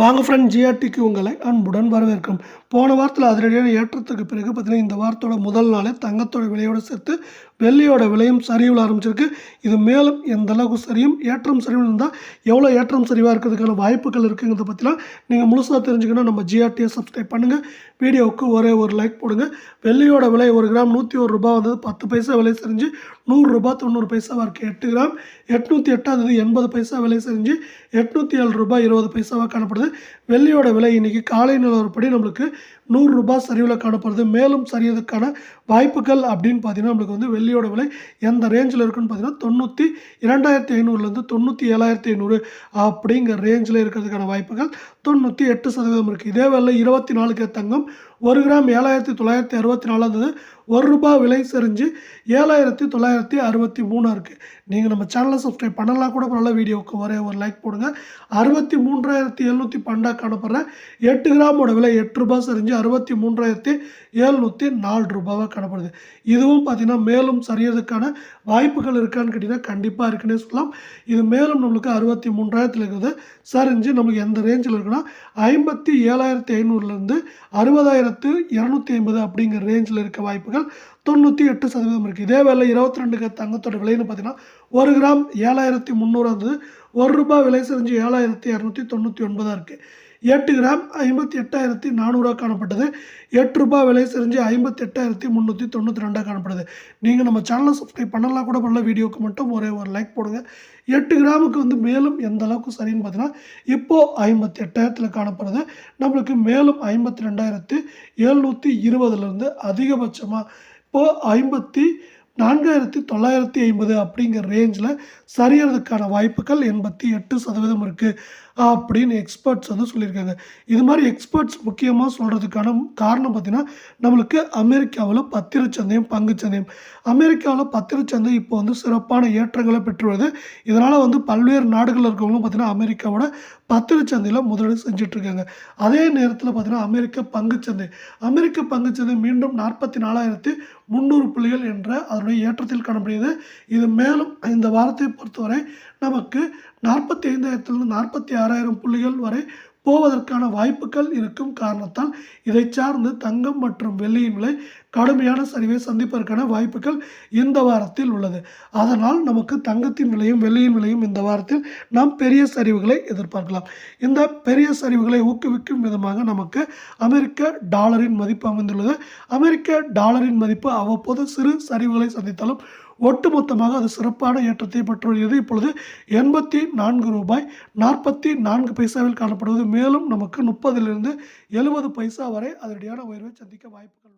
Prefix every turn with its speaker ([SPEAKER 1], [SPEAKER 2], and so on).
[SPEAKER 1] வாங்க ஃப்ரெண்ட் ஜிஆர்டிக்கு உங்களை அன்புடன் வரவேற்கும் போன வாரத்தில் அதிரடியான ஏற்றத்துக்கு பிறகு பார்த்தீங்கன்னா இந்த வாரத்தோட முதல் நாளே தங்கத்தோட விலையோடு சேர்த்து வெள்ளியோட விலையும் சரிவில் ஆரம்பிச்சிருக்கு. இது மேலும் எந்த அளவுக்கு சரியும் ஏற்றம் சரிவு இருந்தால் எவ்வளோ ஏற்றம் சரிவாக இருக்கிறதுக்கான வாய்ப்புகள் இருக்குங்கிறத பற்றிலாம் நீங்கள் முழுசாக தெரிஞ்சுக்கணும் நம்ம ஜிஆர்டியை சப்ஸ்கிரைப் பண்ணுங்கள் வீடியோவுக்கு ஒரே ஒரு லைக் போடுங்க. வெள்ளியோட விலை ஒரு கிராம் நூற்றி ஒரு ரூபா வந்தது பத்து பைசா விலை செஞ்சு நூறுரூபா தொண்ணூறு பைசாவாக இருக்குது எட்டு கிராம். எட்நூற்றி எட்டாவது எண்பது பைசா விலை செஞ்சு எட்நூற்றி ஏழு ரூபாய் இருபது பைசாவாக காணப்படுது. வெள்ளியோட விலை இன்றைக்கி காலை நிலவரப்படி நம்மளுக்கு நூறுரூபா சரிவில் காணப்படுது. மேலும் சரியதுக்கான வாய்ப்புகள் அப்படின்னு பார்த்தீங்கன்னா நம்மளுக்கு வந்து வெள்ளியோட விலை எந்த ரேஞ்சில் இருக்குன்னு பார்த்தீங்கன்னா தொண்ணூற்றி இரண்டாயிரத்தி ஐநூறுலேருந்து தொண்ணூற்றி ஏழாயிரத்தி ஐநூறு அப்படிங்கிற ரேஞ்சில் இருக்கிறதுக்கான வாய்ப்புகள் தொண்ணூற்றி எட்டு சதவீதம் இருக்குது இதே வேலை இருபத்தி நாலுக்கு தங்கம் ஒரு கிராம் ஏழாயிரத்தி தொள்ளாயிரத்தி அறுபத்தி நாலு இருந்தது ஒரு ரூபாய் விலை செறிஞ்சு ஏழாயிரத்தி தொள்ளாயிரத்தி அறுபத்தி மூணு இருக்குது நீங்கள் நம்ம சேனலை சப்ஸ்கிரைப் பண்ணலாம் கூட நல்ல வீடியோவுக்கு ஒரே ஒரு லைக் போடுங்க. அறுபத்தி மூன்றாயிரத்தி எழுநூற்றி பன்னெண்டாக காணப்படுற எட்டு கிராமோட விலை எட்டு ரூபாய் சரிஞ்சு அறுபத்தி மூன்றாயிரத்தி எழுநூற்றி நாலு ரூபாவாக காணப்படுது. இதுவும் பார்த்திங்கன்னா மேலும் சரியறதுக்கான வாய்ப்புகள் இருக்கான்னு கேட்டிங்கன்னா கண்டிப்பாக இருக்குன்னே சொல்லலாம். இது மேலும் நம்மளுக்கு அறுபத்தி மூன்றாயிரத்தில் இருக்கிறது சரிஞ்சு நம்மளுக்கு எந்த ரேஞ்சில் இருக்குன்னா ஐம்பத்தி ஏழாயிரத்தி ஐநூறுலேருந்து அறுபதாயிரத்து இரநூத்தி ஐம்பது அப்படிங்கிற ரேஞ்சில் இருக்க வாய்ப்புகள் தொண்ணூற்றி எட்டு சதவீதம் இருக்குது இதே வேலை இருபத்தி ரெண்டுக்கு தங்கத்தோட விலைன்னு பார்த்தீங்கன்னா ஒரு கிராம் ஏழாயிரத்தி முந்நூறு இருந்தது ஒரு ரூபாய் விலை செஞ்சு ஏழாயிரத்தி இரநூத்தி தொண்ணூற்றி ஒன்பதாக இருக்குது எட்டு கிராம் ஐம்பத்தி எட்டாயிரத்தி நானூறுரூவா காணப்பட்டது. எட்டு ரூபாய் விலை செஞ்சு ஐம்பத்தி எட்டாயிரத்தி முந்நூற்றி தொண்ணூற்றி ரெண்டாக காணப்படுது. நீங்கள் நம்ம சேனலை சப்ஸ்கிரைப் பண்ணலாம் கூட பண்ணல வீடியோக்கு மட்டும் ஒரே ஒரு லைக் போடுங்க. எட்டு கிராமுக்கு வந்து மேலும் எந்த அளவுக்கு சரின்னு பார்த்தீங்கன்னா இப்போது ஐம்பத்தி எட்டாயிரத்தில் காணப்படுது. நம்மளுக்கு மேலும் ஐம்பத்தி ரெண்டாயிரத்து எழுநூற்றி இருபதுலேருந்து அதிகபட்சமாக இப்போது ஐம்பத்தி நான்காயிரத்தி தொள்ளாயிரத்தி ஐம்பது அப்படிங்கிற ரேஞ்சில் சரியறதுக்கான வாய்ப்புகள் எண்பத்தி எட்டு சதவீதம் இருக்குது அப்படின்னு எக்ஸ்பர்ட்ஸ் வந்து சொல்லியிருக்காங்க. இது மாதிரி எக்ஸ்பர்ட்ஸ் முக்கியமாக சொல்கிறதுக்கான காரணம் பார்த்திங்கன்னா நம்மளுக்கு அமெரிக்காவில் பத்திரச்சந்தையும் பங்குச்சந்தையும். அமெரிக்காவில் பத்திரச்சந்தை இப்போ வந்து சிறப்பான ஏற்றங்களை பெற்று வருது இதனால் வந்து பல்வேறு நாடுகளில் இருக்கவங்களும் பார்த்திங்கன்னா அமெரிக்காவோட பத்திரச்சந்தையில் முதலீடு செஞ்சிட்ருக்காங்க. அதே நேரத்தில் பார்த்திங்கன்னா அமெரிக்க பங்குச்சந்தை. அமெரிக்க பங்குச்சந்தை மீண்டும் நாற்பத்தி நாலாயிரத்தி முந்நூறு புள்ளிகள் என்ற அதனுடைய ஏற்றத்தில் காணப்படுகிறது. இது மேலும் இந்த வாரத்தை பொறுத்தவரை நமக்கு நாற்பத்தி ஐந்தாயிரத்துலேருந்து நாற்பத்தி ஆறு ஆறாயிரம் புள்ளிகள் வரை போவதற்கான வாய்ப்புகள் இருக்கும் காரணத்தால் இதை சார்ந்து தங்கம் மற்றும் வெள்ளியின் விலை கடுமையான சரிவை சந்திப்பதற்கான வாய்ப்புகள் இந்த வாரத்தில் உள்ளது. அதனால் நமக்கு தங்கத்தின் விலையும் வெள்ளியின் விலையும் இந்த வாரத்தில் நாம் பெரிய சரிவுகளை எதிர்பார்க்கலாம். இந்த பெரிய சரிவுகளை ஊக்குவிக்கும் விதமாக நமக்கு அமெரிக்க டாலரின் மதிப்பு அமைந்துள்ளது. அமெரிக்க டாலரின் மதிப்பு அவ்வப்போது சிறு சரிவுகளை சந்தித்தாலும் ஒட்டுமொத்தமாக அது சிறப்பான ஏற்றத்தை பெற்று வருகிறது இப்பொழுது எண்பத்தி நான்கு ரூபாய் நாற்பத்தி நான்கு பைசாவில் காணப்படுவது. மேலும் நமக்கு முப்பதிலிருந்து எழுபது பைசா வரை அதனுடைய உயர்வை சந்திக்க வாய்ப்புகள்